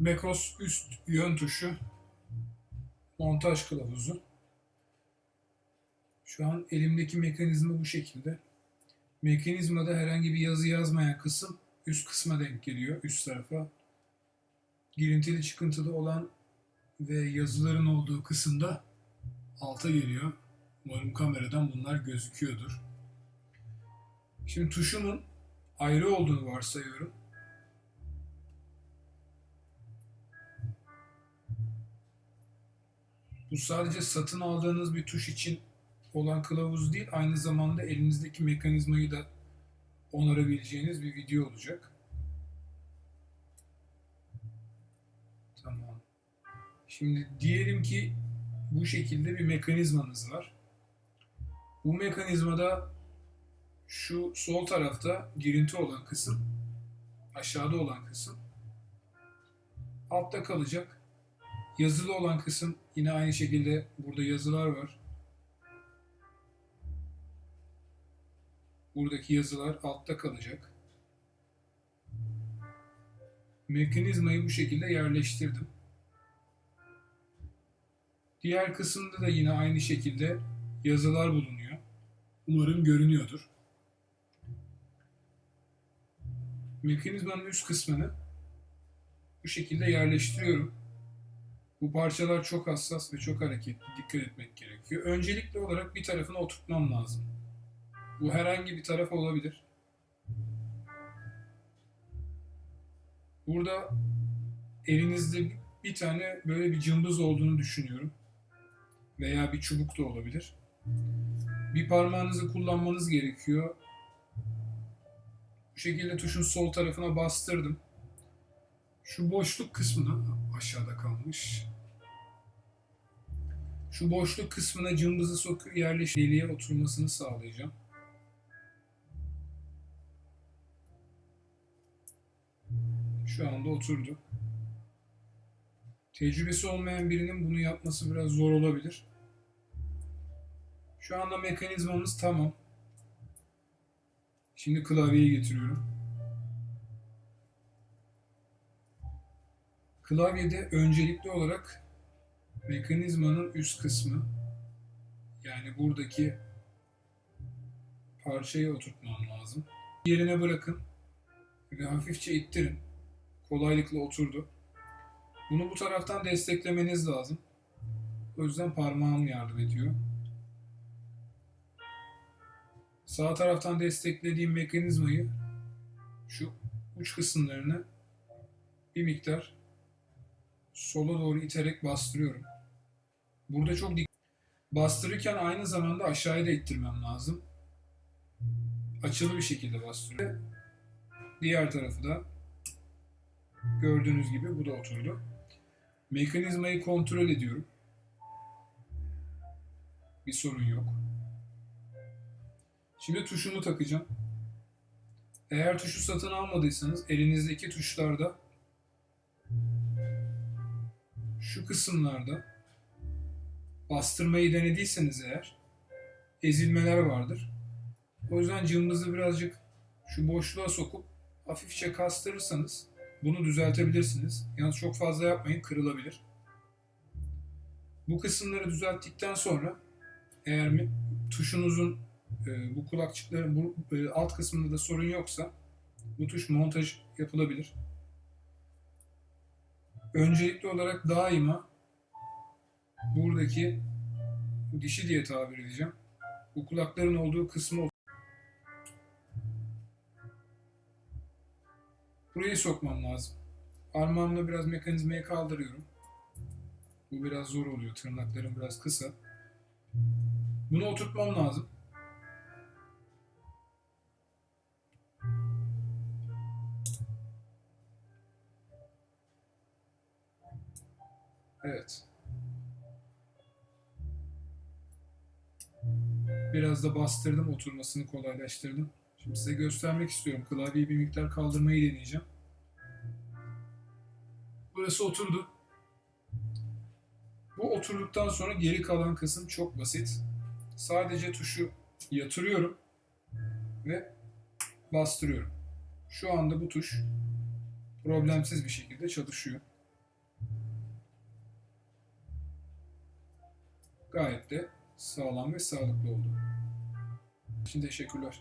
Macros üst yön tuşu montaj kılavuzu. Şu an elimdeki mekanizma bu şekilde. Mekanizmada herhangi bir yazı yazmayan kısım üst kısma denk geliyor, üst tarafa. Girintili çıkıntılı olan ve yazıların olduğu kısımda alta geliyor. Umarım kameradan bunlar gözüküyordur. Şimdi tuşumun ayrı olduğunu varsayıyorum. Bu sadece satın aldığınız bir tuş için olan kılavuz değil, aynı zamanda elinizdeki mekanizmayı da onarabileceğiniz bir video olacak. Tamam. Şimdi diyelim ki bu şekilde bir mekanizmanız var. Bu mekanizmada şu sol tarafta girinti olan kısım, aşağıda olan kısım altta kalacak. Yazılı olan kısım yine aynı şekilde burada yazılar var. Buradaki yazılar altta kalacak. Mekanizmayı bu şekilde yerleştirdim. Diğer kısımda da yine aynı şekilde yazılar bulunuyor. Umarım görünüyordur. Mekanizmanın üst kısmını bu şekilde yerleştiriyorum. Bu parçalar çok hassas ve çok hareketli. Dikkat etmek gerekiyor. Öncelikli olarak bir tarafına oturtmam lazım. Bu herhangi bir taraf olabilir. Burada elinizde bir tane böyle bir cımbız olduğunu düşünüyorum. Veya bir çubuk da olabilir. Bir parmağınızı kullanmanız gerekiyor. Bu şekilde tuşun sol tarafına bastırdım. Şu boşluk kısmına aşağıda kalmış. Şu boşluk kısmına cımbızı sokup deliğe oturmasını sağlayacağım. Şu anda oturdu. Tecrübesi olmayan birinin bunu yapması biraz zor olabilir. Şu anda mekanizmamız tamam. Şimdi klavyeyi getiriyorum. Klavyede öncelikli olarak mekanizmanın üst kısmı yani buradaki parçayı oturtmam lazım. Yerine bırakın ve hafifçe ittirin. Kolaylıkla oturdu. Bunu bu taraftan desteklemeniz lazım. O yüzden parmağım yardım ediyor. Sağ taraftan desteklediğim mekanizmayı şu uç kısımlarını bir miktar sola doğru iterek bastırıyorum. Burada çok dik bastırırken aynı zamanda aşağıya da ittirmem lazım. Açılı bir şekilde bastırıyorum. Diğer tarafı da gördüğünüz gibi bu da oturdu. Mekanizmayı kontrol ediyorum. Bir sorun yok. Şimdi tuşumu takacağım. Eğer tuşu satın almadıysanız elinizdeki tuşlarda şu kısımlarda bastırmayı denediyseniz eğer ezilmeler vardır. O yüzden cımbızı birazcık şu boşluğa sokup hafifçe kastırırsanız bunu düzeltebilirsiniz. Yalnız çok fazla yapmayın kırılabilir. Bu kısımları düzelttikten sonra eğer mi tuşunuzun e, bu kulakçıkların bu e, alt kısmında da sorun yoksa bu tuş montaj yapılabilir. Öncelikli olarak daima buradaki dişi diye tabir edeceğim. Bu kulakların olduğu kısmı burayı sokmam lazım. Parmağımla biraz mekanizmayı kaldırıyorum. Bu biraz zor oluyor. Tırnaklarım biraz kısa. Bunu oturtmam lazım. Evet. Biraz da bastırdım, oturmasını kolaylaştırdım. Şimdi size göstermek istiyorum. Klavyeyi bir miktar kaldırmayı deneyeceğim. Burası oturdu. Bu oturduktan sonra geri kalan kısım çok basit. Sadece tuşu yatırıyorum ve bastırıyorum. Şu anda bu tuş problemsiz bir şekilde çalışıyor. Gayet de sağlam ve sağlıklı oldu. Için teşekkürler.